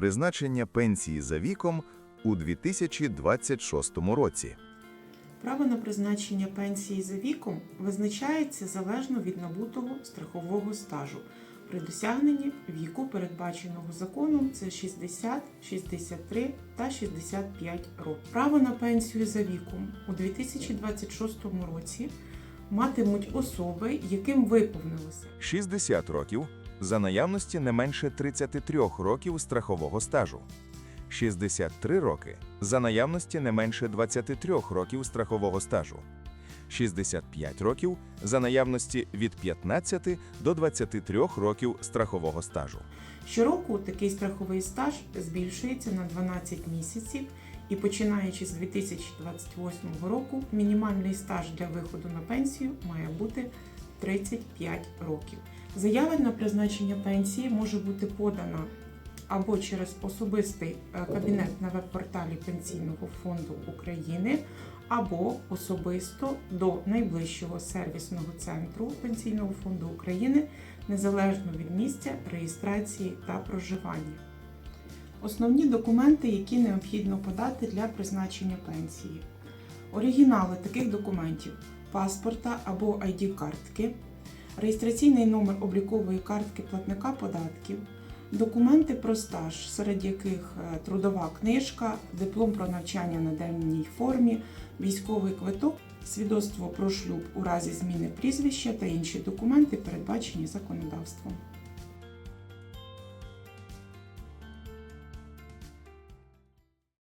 Призначення пенсії за віком у 2026 році. Право на призначення пенсії за віком визначається залежно від набутого страхового стажу при досягненні віку, передбаченого законом, це 60, 63 та 65 років. Право на пенсію за віком у 2026 році матимуть особи, яким виповнилося 60 років за наявності не менше 33 років страхового стажу. 63 роки за наявності не менше 23 років страхового стажу. 65 років за наявності від 15 до 23 років страхового стажу. Щороку такий страховий стаж збільшується на 12 місяців, і починаючи з 2028 року мінімальний стаж для виходу на пенсію має бути 35 років. Заява на призначення пенсії може бути подана або через особистий е, кабінет на веб-порталі Пенсійного фонду України, або особисто до найближчого сервісного центру Пенсійного фонду України незалежно від місця реєстрації та проживання. Основні документи, які необхідно подати для призначення пенсії. Оригінали таких документів паспорта або ID-картки, реєстраційний номер облікової картки платника податків, документи про стаж, серед яких е, трудова книжка, диплом про навчання на денній формі, військовий квиток, свідоцтво про шлюб у разі зміни прізвища та інші документи, передбачені законодавством.